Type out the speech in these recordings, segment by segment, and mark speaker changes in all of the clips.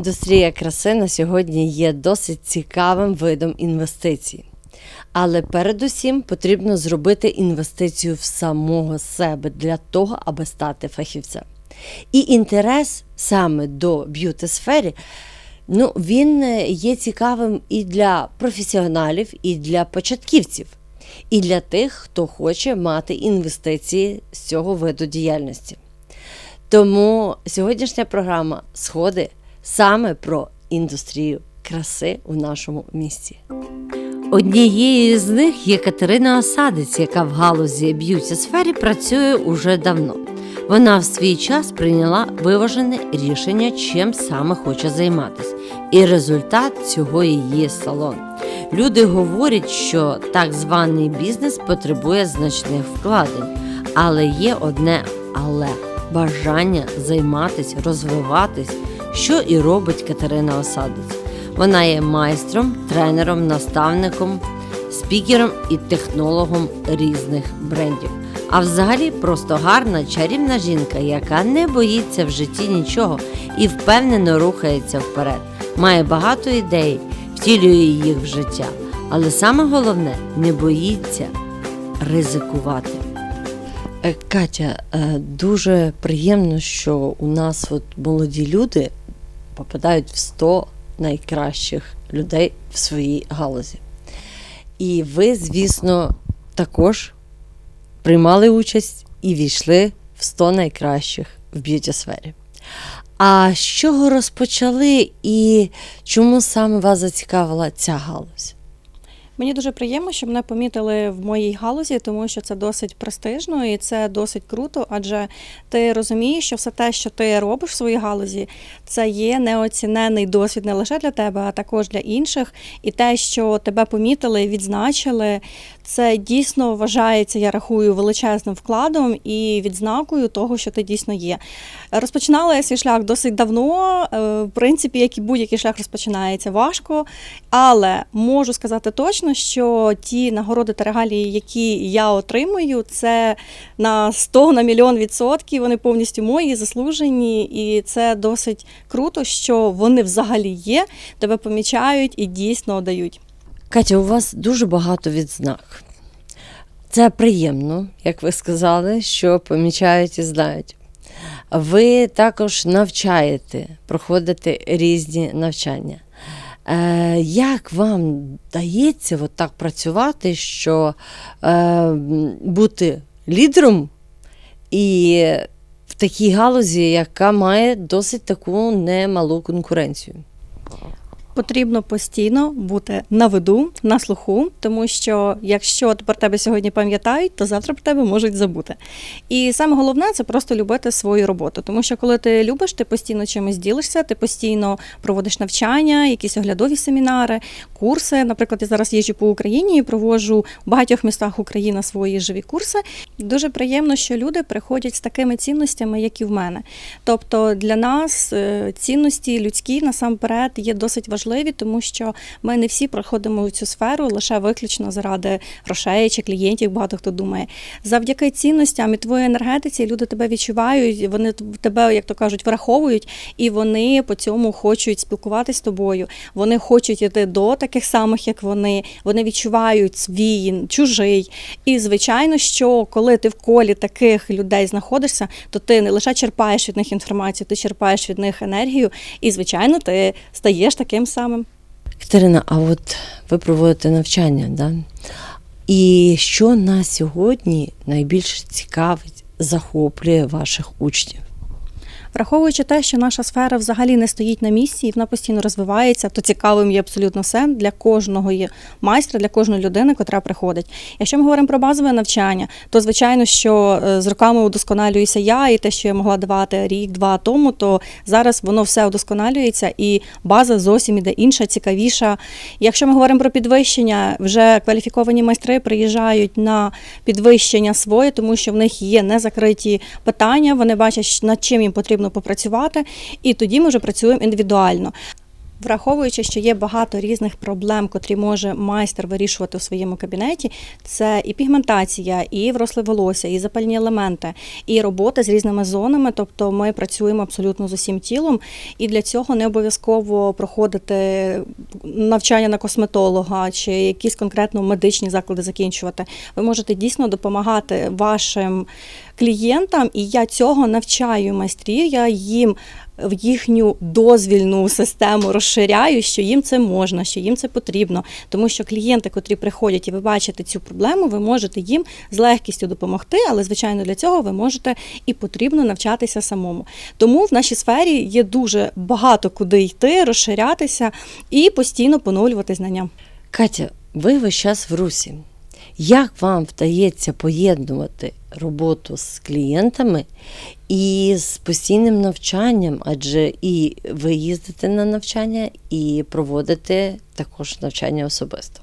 Speaker 1: Індустрія краси на сьогодні є досить цікавим видом інвестицій. Але передусім потрібно зробити інвестицію в самого себе для того, аби стати фахівцем. І інтерес саме до б'юти сфері ну, він е, є цікавим і для професіоналів, і для початківців, і для тих, хто хоче мати інвестиції з цього виду діяльності. Тому сьогоднішня програма Сходи саме про індустрію краси у нашому місті. Однією з них є Катерина Осадець, яка в галузі б'юті сфері працює уже давно. Вона в свій час прийняла виважене рішення, чим саме хоче займатися. І результат цього і є салон. Люди говорять, що так званий бізнес потребує значних вкладень, але є одне але бажання займатися, розвиватись, що і робить Катерина Осадець. Вона є майстром, тренером, наставником, спікером і технологом різних брендів. А взагалі просто гарна чарівна жінка, яка не боїться в житті нічого і впевнено рухається вперед. Має багато ідей, втілює їх в життя. Але саме головне не боїться ризикувати. Е, Катя, е, дуже приємно, що у нас от молоді люди попадають в 100 найкращих людей в своїй галузі. І ви, звісно, також приймали участь і війшли в 100 найкращих в б'юті сфері. А з чого розпочали і чому саме вас зацікавила ця галузь?
Speaker 2: Мені дуже приємно, що мене помітили в моїй галузі, тому що це досить престижно і це досить круто, адже ти розумієш, що все те, що ти робиш в своїй галузі, це є неоцінений досвід не лише для тебе, а також для інших. І те, що тебе помітили, відзначили, це дійсно вважається, я рахую, величезним вкладом і відзнакою того, що ти дійсно є. Розпочинала я свій шлях досить давно. е, В принципі, як і будь-який шлях розпочинається важко, але можу сказати точно, що ті нагороди та регалії, які я отримую, це на 100, на мільйон відсотків. Вони повністю мої, заслужені, і це досить круто, що вони взагалі є, тебе помічають і дійсно дають.
Speaker 1: Катя, у вас дуже багато відзнак. Це приємно, як ви сказали, що помічають і знають. Ви також навчаєте, проходите різні навчання. Е, як вам дається от так працювати, що е, бути лідером і в такій галузі, яка має досить таку немалу конкуренцію?
Speaker 2: Потрібно постійно бути на виду, на слуху, тому що якщо про тебе сьогодні пам'ятають, то завтра про тебе можуть забути. І саме головне це просто любити свою роботу. Тому що коли ти любиш, ти постійно чимось ділишся, ти постійно проводиш навчання, якісь оглядові семінари, курси. Наприклад, я зараз їжджу по Україні і проводжу в багатьох містах України свої живі курси. Дуже приємно, що люди приходять з такими цінностями, як і в мене. Тобто для нас е, цінності людські насамперед є досить важливі, тому що ми не всі проходимо в цю сферу лише виключно заради грошей чи клієнтів. Багато хто думає. Завдяки цінностям і твоїй енергетиці люди тебе відчувають, вони тебе, як то кажуть, враховують, і вони по цьому хочуть спілкуватися з тобою. Вони хочуть йти до таких самих, як вони. Вони відчувають свій чужий. І звичайно, що коли ти в колі таких людей знаходишся, то ти не лише черпаєш від них інформацію, ти черпаєш від них енергію, і звичайно, ти стаєш таким самим.
Speaker 1: Катерина, а от ви проводите навчання, да? І що на сьогодні найбільше цікавить, захоплює ваших учнів?
Speaker 2: Враховуючи те, що наша сфера взагалі не стоїть на місці і вона постійно розвивається, то цікавим є абсолютно все для кожного майстра, для кожної людини, котра приходить. Якщо ми говоримо про базове навчання, то звичайно, що е, з роками удосконалююся я, і те, що я могла давати рік-два тому, то зараз воно все удосконалюється, і база зовсім іде інша, цікавіша. Якщо ми говоримо про підвищення, вже кваліфіковані майстри приїжджають на підвищення своє, тому що в них є незакриті питання, вони бачать, над чим їм потрібно попрацювати, і тоді ми вже працюємо індивідуально. Враховуючи, що є багато різних проблем, котрі може майстер вирішувати у своєму кабінеті, це і пігментація, і вросле волосся, і запальні елементи, і робота з різними зонами. Тобто ми працюємо абсолютно з усім тілом, і для цього не обов'язково проходити навчання на косметолога чи якісь конкретно медичні заклади закінчувати. Ви можете дійсно допомагати вашим клієнтам, і я цього навчаю майстрів. Я їм в їхню дозвільну систему розширяю, що їм це можна, що їм це потрібно. Тому що клієнти, котрі приходять і ви бачите цю проблему, ви можете їм з легкістю допомогти, але звичайно для цього ви можете і потрібно навчатися самому. Тому в нашій сфері є дуже багато куди йти, розширятися і постійно поновлювати знання.
Speaker 1: Катя, ви весь час в русі. Як вам вдається поєднувати роботу з клієнтами і з постійним навчанням? Адже і ви їздите на навчання, і проводите також навчання особисто.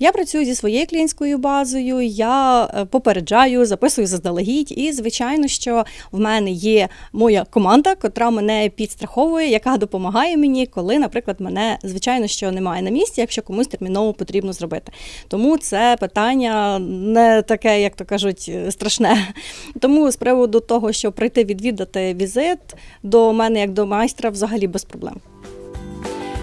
Speaker 2: Я працюю зі своєю клієнтською базою, я е, попереджаю, записую заздалегідь. І, звичайно, що в мене є моя команда, котра мене підстраховує, яка допомагає мені, коли, наприклад, мене звичайно що немає на місці, якщо комусь терміново потрібно зробити. Тому це питання не таке, як то кажуть, е, страшне. Тому з приводу того, що прийти відвідати візит до мене як до майстра, взагалі без проблем.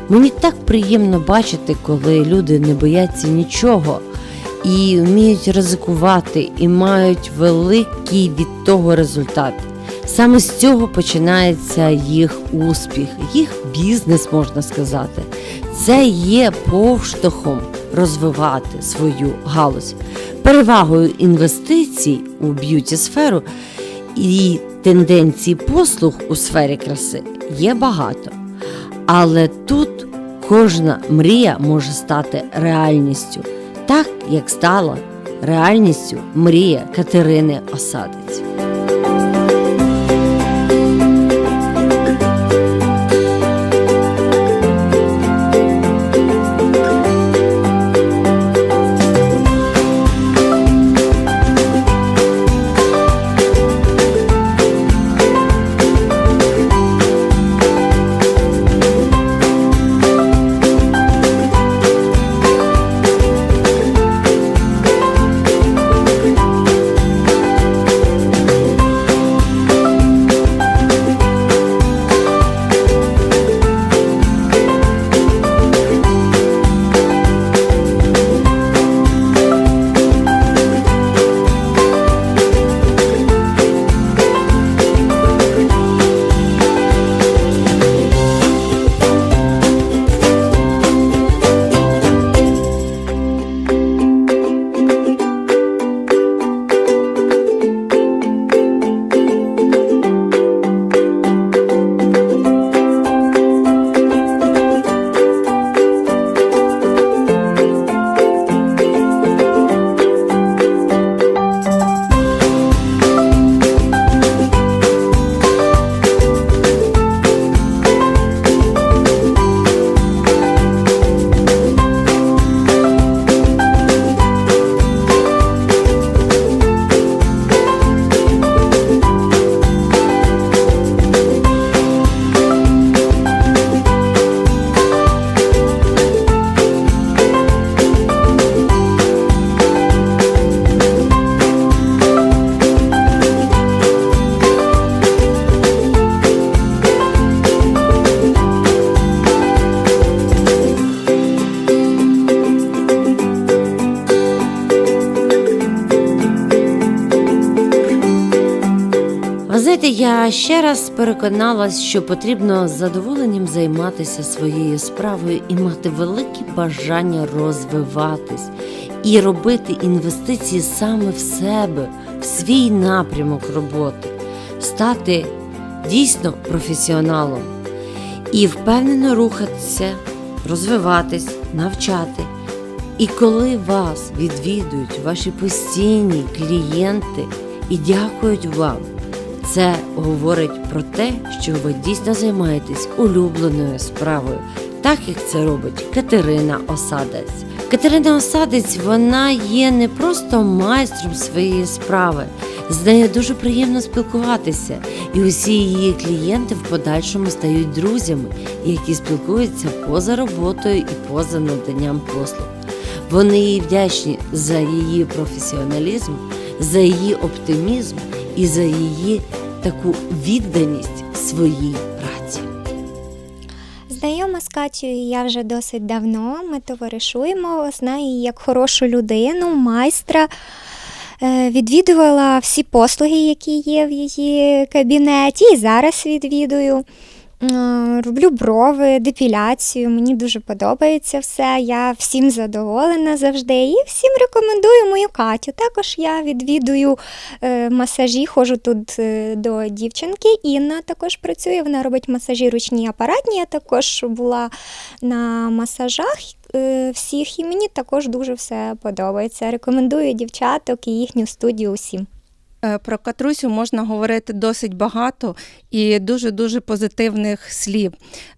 Speaker 1: Мені так приємно бачити, коли люди не бояться нічого і вміють ризикувати, і мають великий від того результат. Саме з цього починається їх успіх, їх бізнес, можна сказати. Це є повштовхом розвивати свою галузь. Перевагою інвестицій у б'юті сферу і тенденцій послуг у сфері краси є багато. Але тут кожна мрія може стати реальністю, так як стала реальністю мрія Катерини Осадець. Ще раз переконалась, що потрібно з задоволенням займатися своєю справою і мати велике бажання розвиватись і робити інвестиції саме в себе, в свій напрямок роботи, стати дійсно професіоналом і впевнено рухатися, розвиватись, навчати. І коли вас відвідують ваші постійні клієнти і дякують вам, це говорить про те, що ви дійсно займаєтесь улюбленою справою, так як це робить Катерина Осадець. Катерина Осадець вона є не просто майстром своєї справи, З нею дуже приємно спілкуватися, і усі її клієнти в подальшому стають друзями, які спілкуються поза роботою і поза наданням послуг. Вони їй вдячні за її професіоналізм, за її оптимізм і за її таку відданість своїй праці.
Speaker 3: Знайома з Катією я вже досить давно. Ми товаришуємо, знаю її як хорошу людину, майстра. Е, Відвідувала всі послуги, які є в її кабінеті, і зараз відвідую. Е, Роблю брови, депіляцію. Мені дуже подобається все. Я всім задоволена завжди. І всім рекомендую мою Катю. Також я відвідую е, масажі, ходжу тут е, до дівчинки. Інна також працює. Вона робить масажі ручні апаратні. Я також була на масажах всіх, і мені також дуже все подобається. Рекомендую дівчаток і їхню студію усім.
Speaker 4: Е, Про Катрусю можна говорити досить багато і дуже-дуже позитивних слів.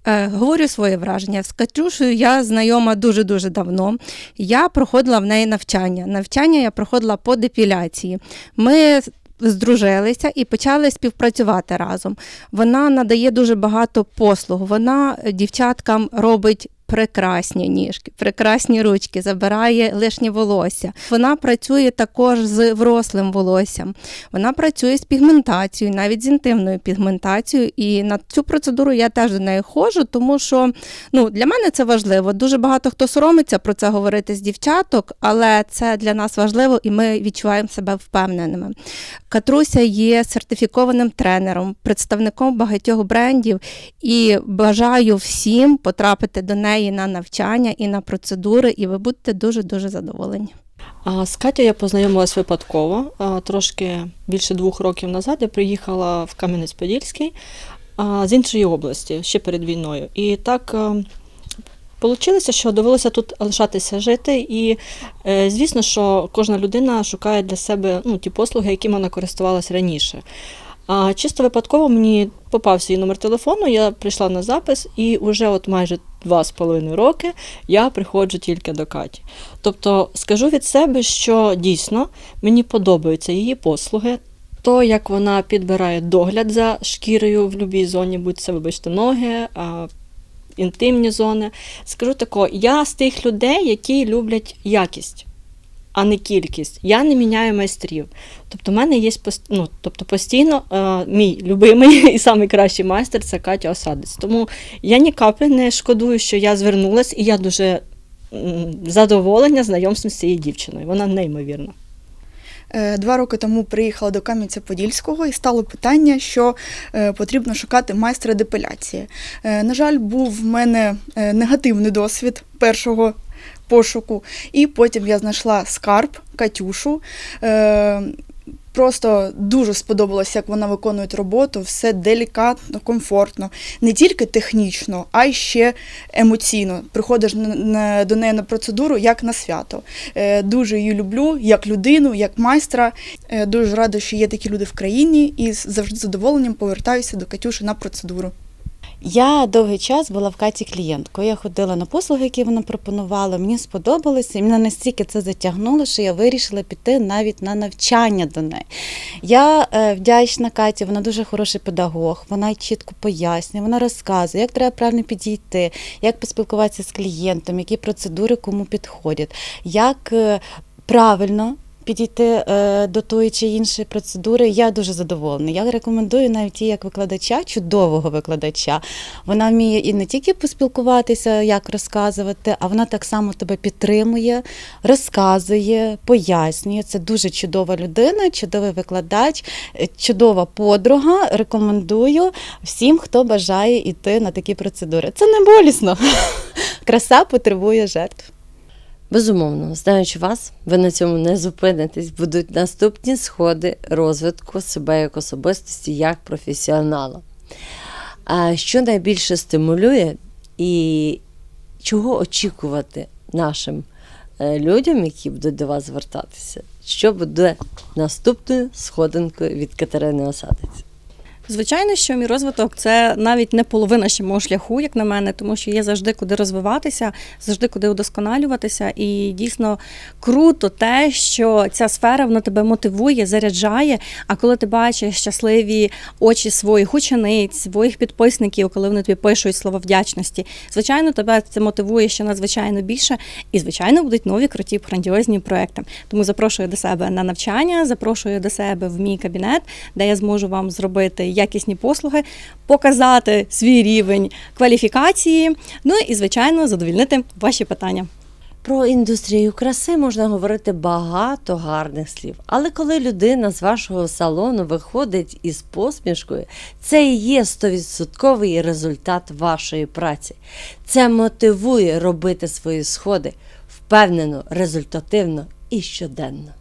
Speaker 4: Е, Говорю своє враження. З Катрюшею я знайома дуже-дуже давно. Я проходила в неї навчання. Навчання я проходила по депіляції. Ми здружилися і почали співпрацювати разом. Вона надає дуже багато послуг. Вона дівчаткам робить прекрасні ніжки, прекрасні ручки, забирає лишнє волосся. Вона працює також з врослим волоссям. Вона працює з пігментацією, навіть з інтимною пігментацією. І на цю процедуру я теж до неї ходжу, тому що ну, для мене це важливо. Дуже багато хто соромиться про це говорити з дівчаток, але це для нас важливо і ми відчуваємо себе впевненими. Катруся є сертифікованим тренером, представником багатьох брендів і бажаю всім потрапити до неї на навчання і на процедури, і ви будете дуже-дуже задоволені.
Speaker 5: З Катю я познайомилась випадково. Трошки більше двох років назад я приїхала в Кам'янець-Подільський з іншої області ще перед війною. І так вийшло, що довелося тут лишатися жити. І е, звісно, що кожна людина шукає для себе ну, ті послуги, якими вона користувалась раніше. А чисто випадково мені попався її номер телефону, я прийшла на запис, і вже от майже два з половиною роки я приходжу тільки до Каті. Тобто скажу від себе, що дійсно мені подобаються її послуги. То, як вона підбирає догляд за шкірою в будь-якій зоні, будь це, вибачте, ноги, а, інтимні зони. Скажу тако, я з тих людей, які люблять якість, а не кількість. Я не міняю майстрів. Тобто, в мене є ну, тобто, постійно е, мій любимий і найкращий майстер це Катя Осадець. Тому я ні каплі не шкодую, що я звернулась, і я дуже м, задоволена знайомством з цією дівчиною. Вона неймовірна.
Speaker 6: Е, Два роки тому приїхала до Кам'янця-Подільського і стало питання, що е, потрібно шукати майстра депиляції. Е, На жаль, був в мене негативний досвід першого пошуку, і потім я знайшла скарб Катюшу. Е, Просто дуже сподобалося, як вона виконує роботу, все делікатно, комфортно, не тільки технічно, а й ще емоційно. Приходиш до неї на процедуру як на свято. Е, Дуже її люблю як людину, як майстра. Е, Дуже рада, що є такі люди в країні, і завжди з задоволенням повертаюся до Катюші на процедуру.
Speaker 7: Я довгий час була в Каті клієнткою. Я ходила на послуги, які вона пропонувала. Мені сподобалося, і мене настільки це затягнуло, що я вирішила піти навіть на навчання до неї. Я е, вдячна Каті, вона дуже хороший педагог, вона чітко пояснює, вона розказує, як треба правильно підійти, як поспілкуватися з клієнтом, які процедури кому підходять, як е, правильно. Підійти е, до тої чи іншої процедури, я дуже задоволена. Я рекомендую навіть її як викладача, чудового викладача. Вона вміє і не тільки поспілкуватися, як розказувати, а вона так само тебе підтримує, розказує, пояснює. Це дуже чудова людина, чудовий викладач, е, чудова подруга. Рекомендую всім, хто бажає йти на такі процедури. Це не болісно. Краса потребує жертв.
Speaker 1: Безумовно, знаючи вас, ви на цьому не зупинитесь. Будуть наступні сходи розвитку себе як особистості, як професіонала. А що найбільше стимулює і чого очікувати нашим е, людям, які будуть до вас звертатися? Що буде наступною сходинкою від Катерини Осадець?
Speaker 2: Звичайно, що мій розвиток це навіть не половина ще мого шляху, як на мене, тому що є завжди куди розвиватися, завжди куди удосконалюватися. І дійсно круто те, що ця сфера вона тебе мотивує, заряджає. А коли ти бачиш щасливі очі своїх учениць, своїх підписників, коли вони тобі пишуть слова вдячності, звичайно, тебе це мотивує ще надзвичайно більше. І, звичайно, будуть нові круті грандіозні проекти. Тому запрошую до себе на навчання, запрошую до себе в мій кабінет, де я зможу вам зробити якісні послуги, показати свій рівень кваліфікації, ну і звичайно задовільнити ваші питання.
Speaker 1: Про індустрію краси можна говорити багато гарних слів, але коли людина з вашого салону виходить із посмішкою, це і є стовідсотковий результат вашої праці. Це мотивує робити свої сходи впевнено, результативно і щоденно.